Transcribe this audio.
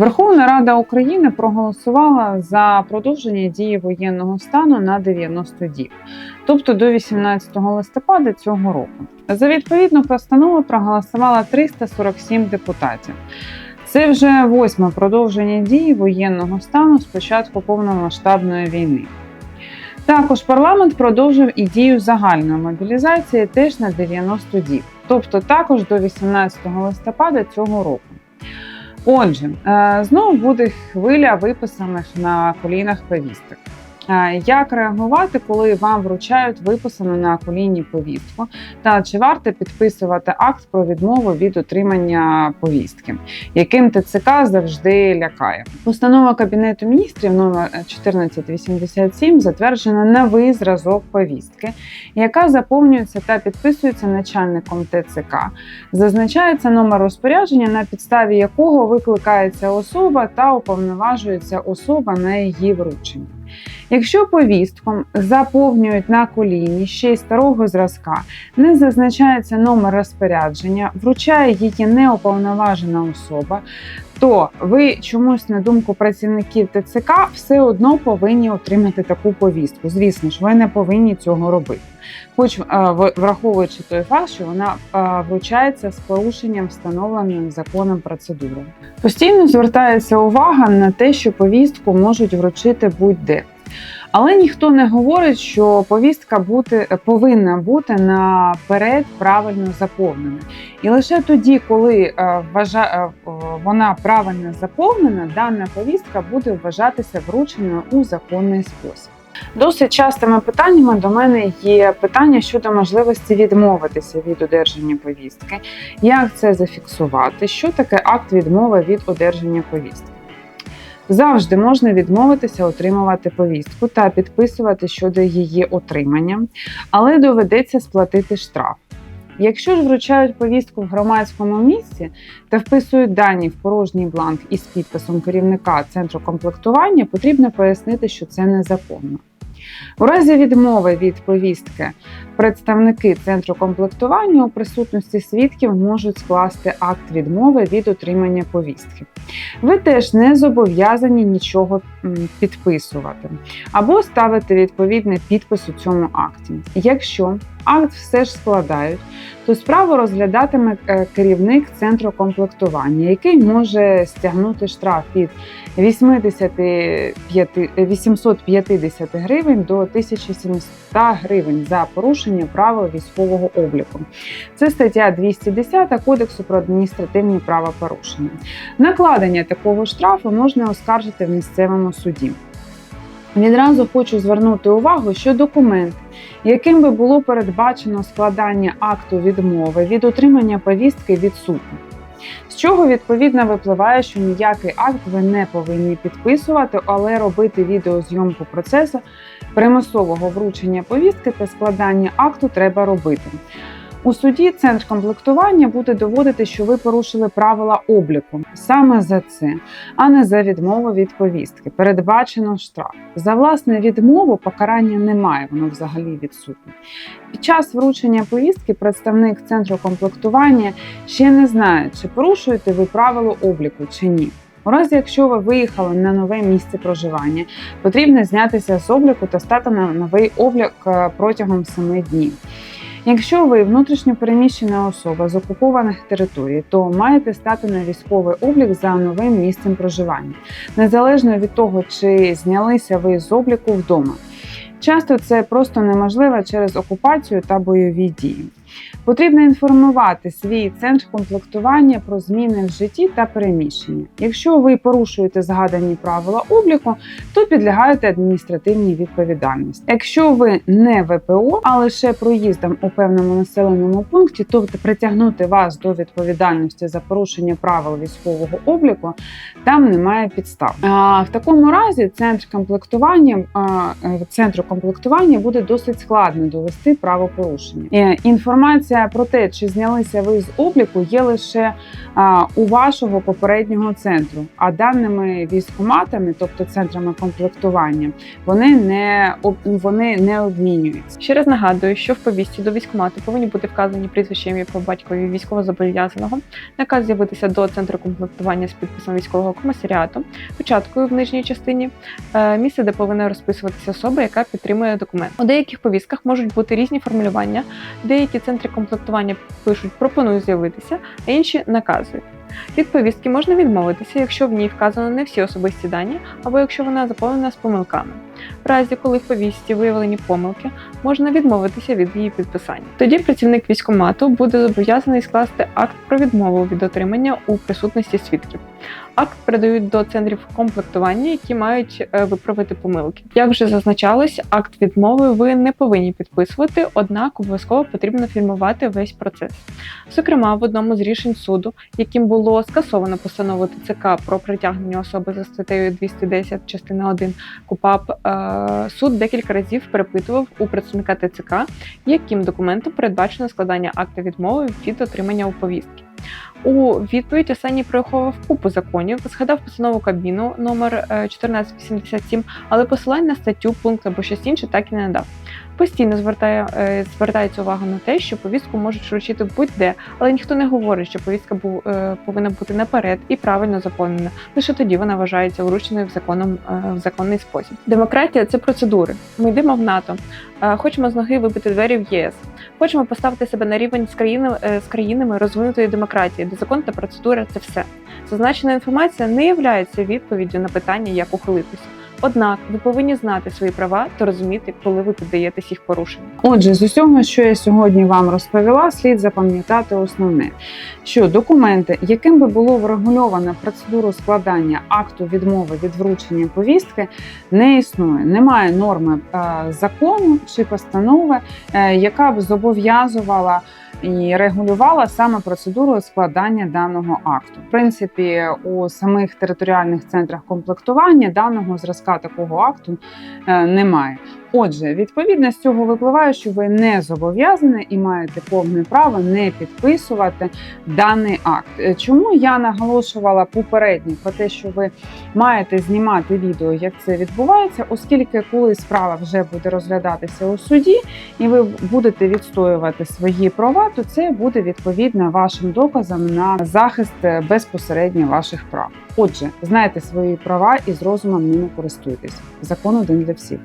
Верховна Рада України проголосувала за продовження дії воєнного стану на 90 діб, тобто до 18 листопада цього року. За відповідну постанову проголосувало 347 депутатів. Це вже восьме продовження дії воєнного стану з початку повномасштабної війни. Також парламент продовжив і дію загальної мобілізації теж на 90 діб, тобто також до 18 листопада цього року. Отже, е, знову буде хвиля виписаних на колінах повісток. Е, Як реагувати, коли вам вручають виписану на коліні повістку? Та чи варто підписувати акт про відмову від отримання повістки, яким ТЦК завжди лякає? Постанова Кабінету міністрів номер 1487 затверджена новий зразок повістки, яка заповнюється та підписується начальником ТЦК. Зазначається номер розпорядження, на підставі якого викликається особа та уповноважується особа на її вручення. Якщо повістку заповнюють на коліні ще й старого зразка, не зазначається номер розпорядження, вручає її неуповноважена особа, то ви чомусь на думку працівників ТЦК все одно повинні отримати таку повістку. Звісно ж, ви не повинні цього робити. Хоч е, враховуючи той факт, що вона е, вручається з порушенням встановленої законом процедури. Постійно звертається увага на те, що повістку можуть вручити будь-де. Але ніхто не говорить, що повістка бути повинна бути наперед правильно заповнена. І лише тоді, коли е, вважа, е, вона правильно заповнена, дана повістка буде вважатися врученою у законний спосіб. Досить частими питаннями до мене є питання щодо можливості відмовитися від одержання повістки, як це зафіксувати, що таке акт відмови від одержання повістки. Завжди можна відмовитися отримувати повістку та підписувати щодо її отримання, але доведеться сплатити штраф. Якщо ж вручають повістку в громадському місці та вписують дані в порожній бланк із підписом керівника центру комплектування, потрібно пояснити, що це незаконно. У разі відмови від повістки представники центру комплектування у присутності свідків можуть скласти акт відмови від отримання повістки. Ви теж не зобов'язані нічого підписувати або ставити відповідний підпис у цьому акті. Якщо акт все ж складають, то справу розглядатиме е, керівник центру комплектування, який може стягнути штраф від 85 850 гривень до 1700 гривень за порушення правил військового обліку. Це стаття 210 Кодексу про адміністративні правопорушення. Накладення такого штрафу можна оскаржити в місцевому суді. Відразу хочу звернути увагу, що документ, яким би було передбачено складання акту відмови від отримання повістки відсутній. З чого відповідно випливає, що ніякий акт ви не повинні підписувати, але робити відеозйомку процесу примусового вручення повістки та складання акту треба робити. У суді центр комплектування буде доводити, що ви порушили правила обліку саме за це, а не за відмову від повістки. Передбачено штраф. За власне відмову покарання немає, воно взагалі відсутнє. Під час вручення повістки представник центру комплектування ще не знає, чи порушуєте ви правило обліку чи ні. У разі, якщо ви виїхали на нове місце проживання, потрібно знятися з обліку та стати на новий облік е, протягом 7 днів. Якщо ви внутрішньо переміщена особа з окупованих територій, то маєте стати на військовий облік за новим місцем проживання, незалежно від того, чи знялися ви з обліку вдома. Часто це просто неможливо через окупацію та бойові дії. Потрібно інформувати свій центр комплектування про зміни в житті та переміщення. Якщо ви порушуєте згадані правила обліку, то підлягаєте адміністративній відповідальності. Якщо ви не ВПО, а лише проїздом у певному населеному пункті, то притягнути вас до відповідальності за порушення правил військового обліку там немає підстав. А, в такому разі центр комплектування центру комплектування буде досить складно довести правопорушення. Е, Інформація інформація про те, чи знялися ви з обліку, є лише у вашого попереднього центру. А даними військоматами, тобто центрами комплектування, вони не вони не обмінюються. Ще раз нагадую, що в повісті до військкомату повинні бути вказані прізвище ім'я по батькові військовозобов'язаного, наказ з'явитися до центру комплектування з підписом військового комісаріату, початкою в нижній частині, е, місце, де повинна розписуватися особа, яка підтримує документ. У деяких повістках можуть бути різні формулювання. Деякі центри комплектування пишуть пропоную з'явитися, а інші наказують. Від повістки можна відмовитися, якщо в ній вказано не всі особисті дані, або якщо вона заповнена з помилками. В разі, коли в повістці виявлені помилки, можна відмовитися від її підписання. Тоді працівник військкомату буде зобов'язаний скласти акт про відмову від отримання у присутності свідків. Акт передають до центрів комплектування, які мають е, виправити помилки. Як вже зазначалось, акт відмови ви не повинні підписувати, однак обов'язково потрібно фільмувати весь процес. Зокрема, в одному з рішень суду, яким було скасовано постанову ТЦК про притягнення особи за статтею 210 частина 1 КУПАП, е, суд декілька разів перепитував у представника ТЦК, яким документом передбачено складання акта відмови від отримання у повістки. У відповідь останній приховував купу законів, згадав постанову Кабміну номер е, 1487, але посилань на статтю, пункт або щось інше так і не надав. Постійно звертає, е, звертається увага на те, що повістку можуть вручити будь-де, але ніхто не говорить, що повістка бу- е, повинна бути наперед і правильно заповнена. Лише тоді вона вважається врученою в законом е, в законний спосіб. Демократія це процедури. Ми йдемо в НАТО. Е, Хочемо з ноги вибити двері в ЄС. Хочемо поставити себе на рівень з країнами з країнами розвинутої демократії, де закон та процедура це все. Зазначена інформація не є відповіддю на питання, як ухилитися. Однак ви повинні знати свої права та розуміти, коли ви піддаєтесь їх порушенню. Отже, з усього, що я сьогодні вам розповіла, слід запам'ятати основне, що документи, яким би було врегульовано процедуру складання акту відмови від вручення повістки, не існує. Немає норми е, закону чи постанови, е, яка б зобов'язувала. І регулювала саме процедуру складання даного акту. В принципі, у самих територіальних центрах комплектування даного зразка такого акту е, немає. Отже, відповідно з цього випливає, що ви не зобов'язані і маєте повне право не підписувати даний акт. Е, Чому я наголошувала попередньо про те, що ви маєте знімати відео, як це відбувається, оскільки коли справа вже буде розглядатися у суді, і ви будете відстоювати свої права, то це буде відповідно вашим доказом на захист е, безпосередньо ваших прав. Отже, знайте свої права і з розумом ними користуйтесь. Закон один для всіх.